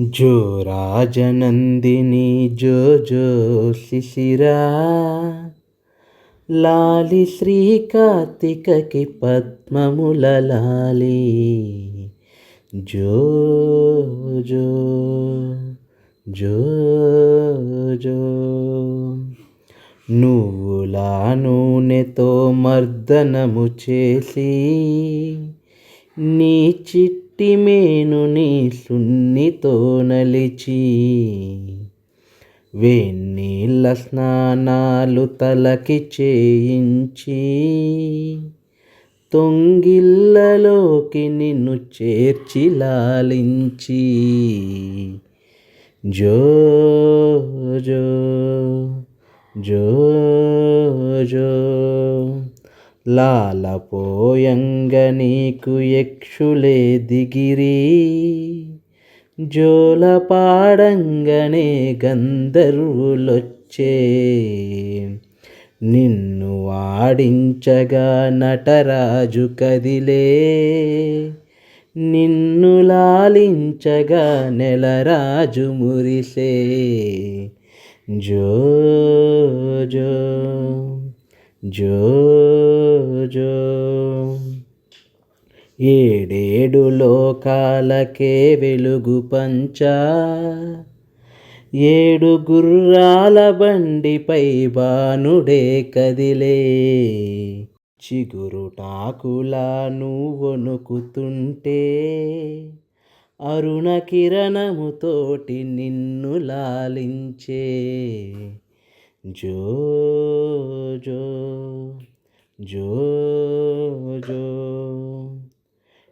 జో రాజనందిని జో జో శిశిరా. లాలి శ్రీ కార్తికకి పద్మముల లాలి. జో జో జో జో. నువ్వులా నూనెతో మర్దనము చేసి నీ చిట్ మేను నీ సున్నితో నలిచి. వేన్నీళ్ళ స్నానాలు తలకి చేయించి. తొంగిళ్ళలోకి నిన్ను చేర్చి లాలించి. జో జో జో జో లాలపోయంగ నీకు యక్షులే దిగిరి. జోలపాడంగనే గంధర్వులొచ్చే. నిన్ను వాడించగా నటరాజు కదిలే. నిన్ను లాలించగా నెలరాజు మురిసే. జో జో జో జో ఏడేడు లోకాలకే వెలుగు పంచా ఏడు గుర్రాల బండిపై బానుడే కదిలే. చిగురుటాకులా నువ్వొనుకుతుంటే అరుణ కిరణముతోటి నిన్ను లాలించే. జో జో జో జో.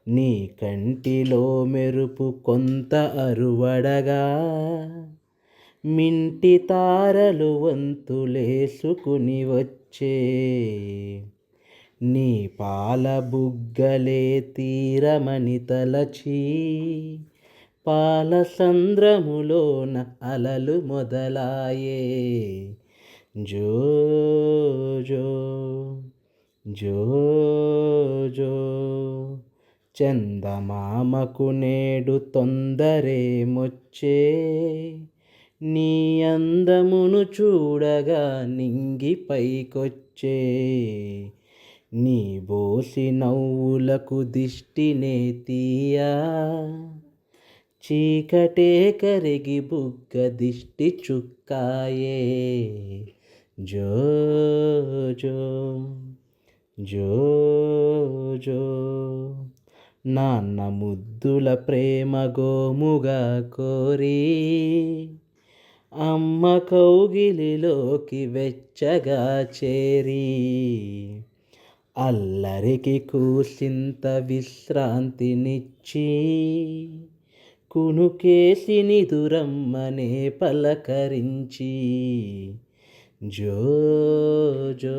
నీ కంటిలో మెరుపు కొంత అరువడగా మింటి తారలు వంతులేసుకుని వచ్చే. నీ పాల బుగ్గలే తీరమని తలచి పాల సంద్రములోన అలలు మొదలాయే. జో జో జో జో చందమామకు నేడు తొందరే మొచ్చే. నీ అందమును చూడగా నింగి పైకొచ్చే. నీ బోసి నవ్వులకు దిష్టినే తీయా. చీకటే కరిగి బుగ్గ దిష్టి చుక్కాయే. జో జో జో జో. నాన్న ముద్దుల ప్రేమ గోముగా కోరి అమ్మ కౌగిలిలోకి వెచ్చగా చేరి అల్లరికి కూసింత విశ్రాంతినిచ్చి కునుకేసిని దురమ్మనే పలకరించి జో జో.